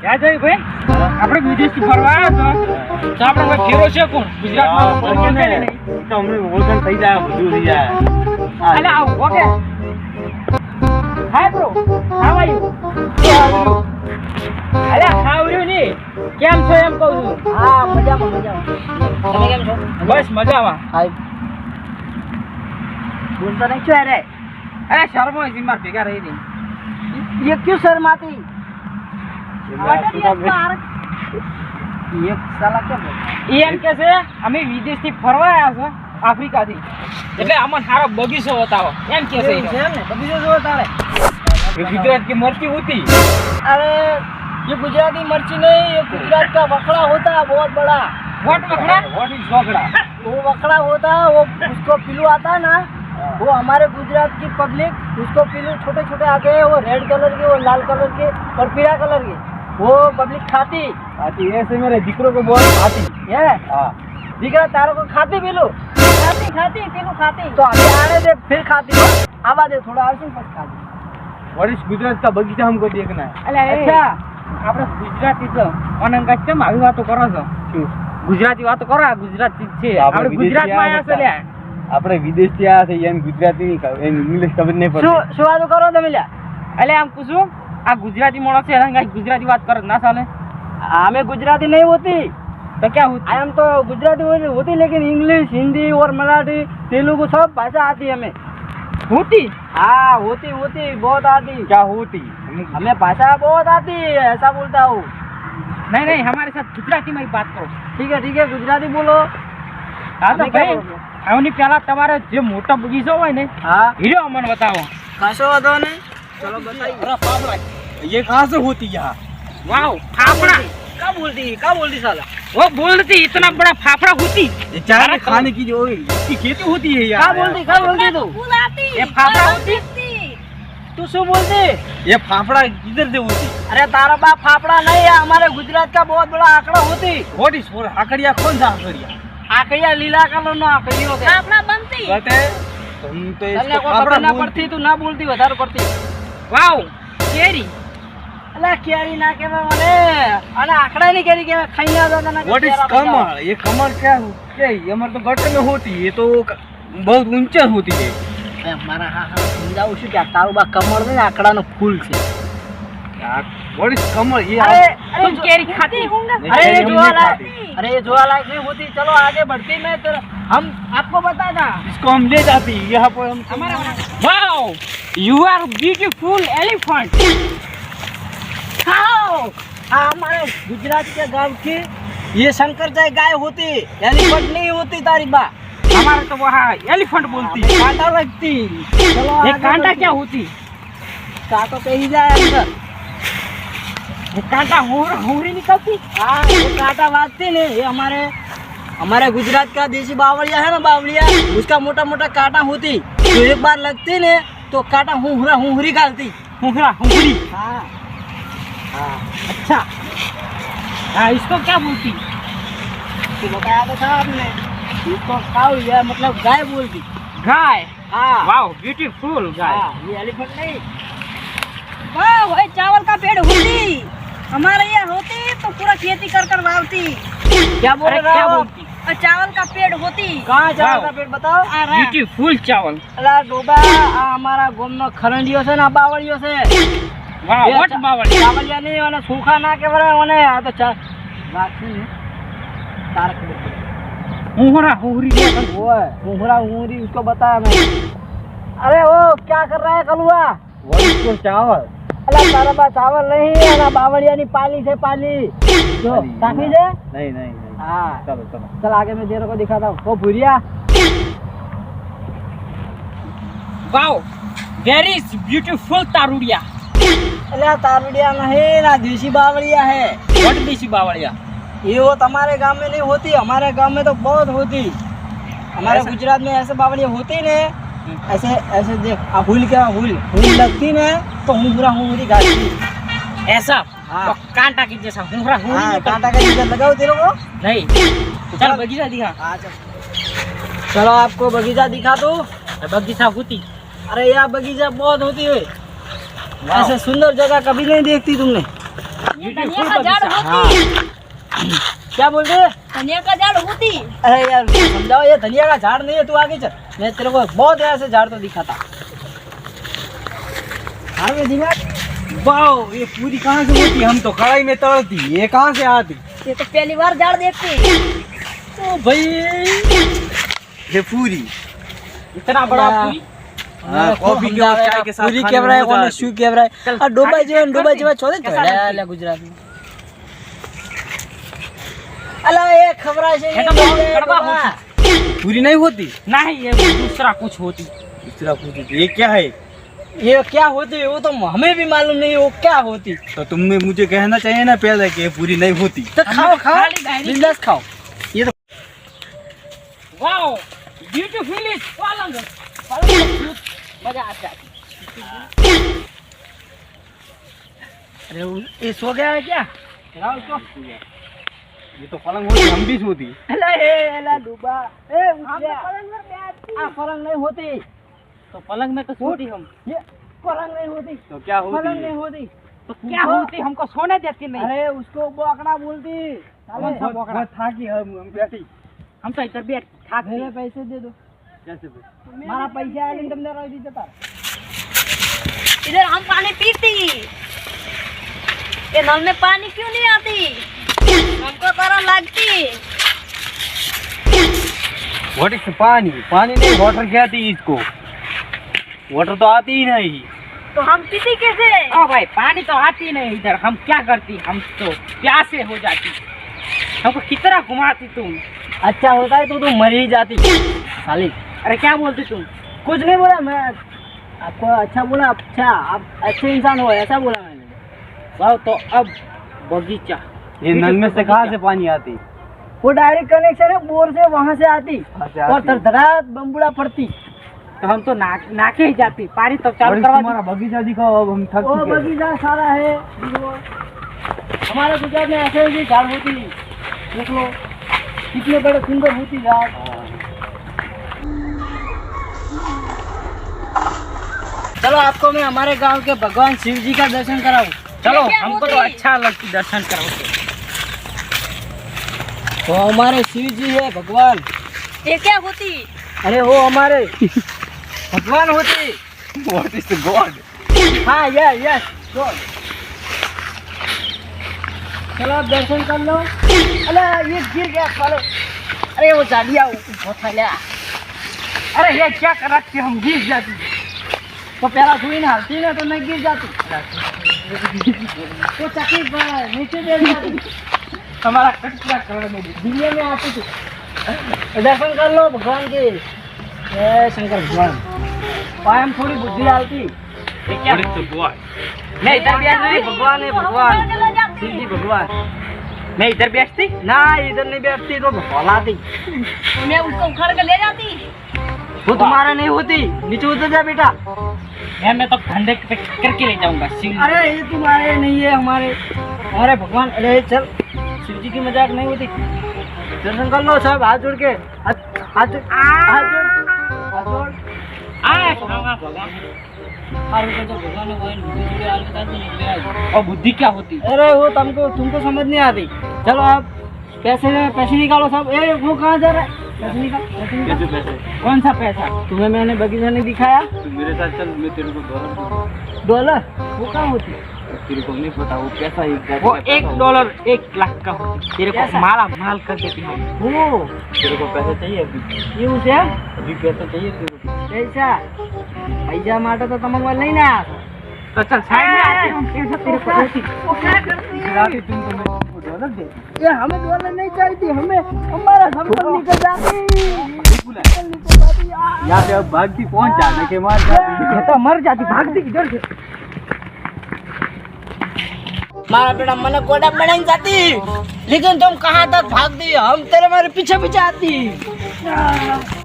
ક્યાં જઈ ભાઈ? આપણે થઈ જાય બધું થઈ જાય. કેમ છો એમ કહું હા મજામાં બસ મજામાં. હાય. અરે અરે શરમો ભેગા રહી રહી એ ક્યું શરમાતી? एक साला क्या बोल ઈ એમ કે છે અમે વિદેશથી ફરવા આવ્યા છો આફ્રિકાથી એટલે આમાં સારો બગીચો બતાવો એમ કે છે ઈ તો. है ना कभी जो तारे એ ગુજરાત की मर्ची होती अरे ये गुजराती मिर्ची नहीं ये गुजरात का वखड़ा होता है बहुत बड़ा वोट वखड़ा વોટ ઇઝ વગડા वो वखड़ा होता है वो उसको पिलू आता है ना वो हमारे गुजरात की पब्लिक उसको पिलू छोटे छोटे आते हैं वो रेड कलर के वो लाल कलर के और पीला कलर के वो पब्लिक खाती આથી ऐसे मेरे દીકરો को बहुत आती है हाँ दिख रहा तारों को खाती पिलू खाती खाती पिलू खाती तो अभी आने दे फिर खाती हो आवा दे थोड़ा और फिर खाती वॉट इज गुजरात का बगीचा हमको देखना है એટલે અચ્છા. અચ્છા આપણે ગુજરાતી છો અનંત કેમ આવી વાતો કરો છો શું ગુજરાતી વાતો કરો આ ગુજરાતી જ છે આપણે આપણે વિદેશી ગુજરાતમાં આવ્યા છે આવ્યા લ્યા આપણે વિદેશથી આવ્યા છે એમ ગુજરાતી નહીં ખબર એમ ઇંગ્લિશ ખબર નહીં પડતી શું શું વાતો કરો તમે લ્યા એટલે આમ પૂછું આ ગુજરાતી માણસ છે એને કાંઈ ગુજરાતી વાત કરે તો ના ચાલે हमें गुजराती नहीं होती તો ક્યાં હોતી आई एम तो गुजराती होती, होती लेकिन इंग्लिश हिंदी और मराठी तेलुगु सब भाषा आती है हमें હોતી हाँ होती होती बहुत आती क्या होती हमें भाषा बहुत आती है ऐसा बोलता हूँ નહીં નહીં हमारे साथ ગુજરાતી માં बात करो ठीक है ठीक है गुजराती बोलो હા તો અમે ક્યાં ભાઈ બોલવું? આવની પહેલા તમારે જે મોટો બગીચો હોય ને हाँ હીરો અમને બતાવો खासो वादो नहीं चलो बताइए ये कहाँ से होती यहाँ वाओ फाफड़ा क्या बोलती क्या बोलती साला वो बोलती इतना बड़ा फाफड़ा होती ये चाय अरे में खाने की जो इसकी खेती होती है क्या यहाँ बोलती क्या बोलती तू ये फाफड़ा होती तू शू बोलती ये फाफड़ा किधर से होती अरे तारा बाप फाफड़ा नहीं है हमारे गुजरात का बहुत बड़ा आंकड़ा होती वॉट इज फॉर आकड़िया कौन सा आकड़िया आंकड़िया लीला कलर नो आंकड़ियों से कहते तुम तो તને इसको કોઈ फाफड़ा ખબર ના बोलती પડતી તું ના બોલતી વધારે પડતી વાવ કેરી અલા કેરી ના કહેવાય મને અને આંકડા ની કેરી કહેવાય ખાઈ ના જતા ના व्हाट इज कमल ये कमल क्या क्या है? ये हमारे तो गटर में होती है ये तो क- बहुत ऊंचा होती है મારા હા હા સમજાવું છું કે આ તારું બા કમળ ને આંકડાનો ફૂલ છે व्हाट इज कमल ये અરે आप- અરે तुम जो- केरी खाती नहीं, अरे ये केरी हम जोआ नहीं लायक खाते। अरे ये जोआ लायक नहीं होती चलो आगे बढ़ती मैं तो हम आपको बताना इसको हम ले जाते हैं। यहाँ पर हम हमारा यू आर ब्यूटीफुल एलिफेंट हाँ हमारे गुजरात के गाँव की ये शंकर जय गाय होती एलिफेंट नहीं होती तारी बा। हमारे तो वहाँ एलिफेंट बोलती। कांटा लगती चलो ये कांटा क्या होती? कांटो कहीं जाए अंदर। कांटा होर होरी निकलती? हाँ कांटा बांधते ने ये हमारे हमारे गुजरात का देसी बावड़िया है ना बावड़िया उसका मोटा मोटा कांटा होती। तो एक बार लगती ने तो कांटा हुहरा हुहरी गालती हुंगरा हुंगरी हाँ। हाँ। अच्छा। हाँ इसको क्या बोलती? तो बताया तो था आपने। इसको काउ या मतलब गाय बोलती। गाय? हाँ। ब्यूटीफुल गाय। हाँ ये एलिफेंट नहीं। वाह वही चावल का पेड़ होती। हमारे यहाँ होती तो पूरा खेती कर कर वावती। क्या बोल रहा क्या बोलती? चावल का पेड़ होती कहाँ चावल का पेड़ बताओ ब्यूटीफुल चावल अरे डोबा हमारा गोम नो खरंडियो से ना बावड़ियो से उसको बताया मैं अरे वो क्या कर रहा है कलुआ वो चावल અલા चावल नहीं है નહીં અને पाली પાલી पाली પાલી જો કાફી છે हाँ चलो चलो चल आगे मैं तेरे को दिखाता हूँ वो भूरिया વાવ વેરી બ્યુટીફુલ તારુડિયા अला तारुडिया नहीं ना देसी बावड़िया है વોટ દેશી બાવળિયા ये वो तुम्हारे गांव में नहीं होती हमारे गांव में तो बहुत होती हमारे ऐसा? गुजरात में ऐसे बावड़िया होती ने ऐसे ऐसे देख आ हुल क्या हुल हुल लगती ने तो हुंगरा हुंगरी गाती ऐसा हाँ। कांटा की जैसा हुंगरा हुंगरी हाँ कांटा का इधर लगाओ तेरे को नहीं चल बगीचा दिखा हाँ चल चलो आपको बगीचा दिखा दो बगीचा होती अरे यहाँ बगीचा बहुत होती है ऐसे सुंदर जगह कभी नहीं देखती तुमने ये धनिया का झाड़ होती क्या बोल रहे धनिया का झाड़ होती अरे यार समझाओ ये धनिया का झाड़ नहीं है तू आगे चल मैं तेरे को बहुत ऐसे झाड़ तो दिखाता में दिमाग वाह ये पूरी कहाँ से होती? हम तो कढ़ाई में तड़ती ये कहाँ से आती? ये तो पहली बार झाड़ देखते ओ भाई। ये पूरी। इतना बड़ा पूरी? हाँ, कॉफ़ी के और चाय के साथ पूरी कैमरा है कोने। शू कैमरा है? और डोबा जीवन डोबा जीवन छोड़े? गुजरात में। अला ये खबरा से तो होती। पूरी नहीं होती? नहीं ये दूसरा कुछ होती। दूसरा पूरी ये क्या है? ये क्या होती है? वो तो हमें भी मालूम नहीं है वो क्या होती। तो तुम्हें मुझे कहना चाहिए ना पहले कि ये पूरी नहीं होती। तो खाओ खाओ। खाली डायरी- बिंदास खाओ। वाओ ब्यूटीफुल इज़ पलंग पलंग मज़ा आ जाती अरे ये सो गया है क्या? राहुल इसको ये तो पलंग होती हम भी सोती। अला ए अला डूबा। ए उठ जा। आ पलंग नहीं होती। तो पलंग में तो सोती हम ये पलंग नहीं होती तो क्या पलंग होती नहीं है? होती तो क्या होती हमको सोने देती नहीं अरे उसको बोकड़ा बोलती कौन साले, सा बोकड़ा? बहुत थाकी हम हम बैठी हम तो इधर बैठ खा मेरे पैसे दे दो कैसे बैठ? मारा पैसा आया नहीं तुमने रह दी जता इधर हम पानी पीती ये नल में पानी क्यों नहीं आती हमको तरह लगती व्हाट इज पानी पानी नहीं वाटर कहती है इसको वाटर तो आती ही नहीं। तो हम पीती कैसे ओ भाई पानी तो आती नहीं इधर। हम क्या करती? हम तो प्यासे हो जाती। हमको कितना घुमाती तुम? अच्छा होता है तो तुम मर ही जाती। साली। अरे क्या बोलती तुम? कुछ नहीं बोला मैं। आपको अच्छा बोला अच्छा। आप अच्छे इंसान हो ऐसा बोला मैंने। वाह तो अब बगीचा। ये नल में से कहाँ से पानी आती? वो डायरेक्ट कनेक्शन है बोर से वहाँ से आती। और आती। बम्बुड़ा पड़ती। तो हम तो नाक नाके ही जाती पानी तो और चालू करवा तुम्हारा बगीचा दिखाओ अब हम थक वो चुके हैं। बगीचा सारा है देखो। हमारे गुजरात में ऐसे ही झाड़ होती देख लो कितने बड़े सुंदर होती झाड़ चलो आपको मैं हमारे गांव के भगवान शिव जी का दर्शन कराऊं चलो क्या हमको तो होती? अच्छा लगती दर्शन करो तो हमारे शिव जी है भगवान ये क्या होती अरे वो हमारे भगवान होती What is the God? हाँ यस यस गॉड चलो आप दर्शन कर लो अरे ये गिर गया सालो अरे वो जालिया उठा फैला अरे ये क्या कर रखी थी हम गिर जाती तो पहला सुई ना हलती ना तो नहीं गिर जाती तो चक्की पर नीचे गिर जाती हमारा कचरा कर में दिल्ली में आती थी दर्शन कर लो भगवान के जय शंकर भगवान। पाए हम थोड़ी बुद्धि डालती। ये क्या What is the God? मैं इधर बैठ नहीं नहीं भगवान है भगवान। शिव जी भगवान। मैं इधर बैठती ना इधर नहीं बैठती तो भौलाती मैं उसको उखाड़ के ले जाती। वो तुम्हारा नहीं होती। नीचे उतर जा बेटा। मैं मैं तो खंडे पे करके ले जाऊँगा शिव। अरे ये तुम्हारे नहीं है हमारे। हमारे भगवान अरे चल। शिव जी की मज़ाक नहीं होती। दर्शन कर लो सब हाथ जोड़ के। हाथ हाथ जोड़। और बुद्धि क्या होती अरे वो तुमको तुमको समझ नहीं आती चलो आप पैसे पैसे निकालो सब ए वो कहाँ जा रहा है पैसे निकाल पैसे निकाल कैसे पैसे कौन सा पैसा तुम्हें मैंने बगीचा नहीं दिखाया तू मेरे साथ चल मैं तेरे को डॉलर दूंगा। डॉलर वो कहाँ होती तेरे को नहीं पता वो कैसा ही वो एक डॉलर एक लाख का तेरे को माला माल कर देती हूँ। वो तेरे को पैसा चाहिए अभी? क्यों उसे? अभी पैसा चाहिए तेरे को। पैसा? पैसा मारता तो तुम मोबाइल नहीं ना? तो चल साइड में आते हम पैसा तेरे को देती। वो क्या करती है तुम तो डॉलर दे। ये हमें डॉलर नहीं चाहिए हमें हमारा संपत्ति निकल जाती यहाँ पे अब भागती पहुँच जाने के मार जाती तो मर जाती भागती किधर से? मारा बेटा मैंने कोड़ा बनाई जाती लेकिन तुम कहाँ तक भागती हम तेरे मारे पीछे पीछे आती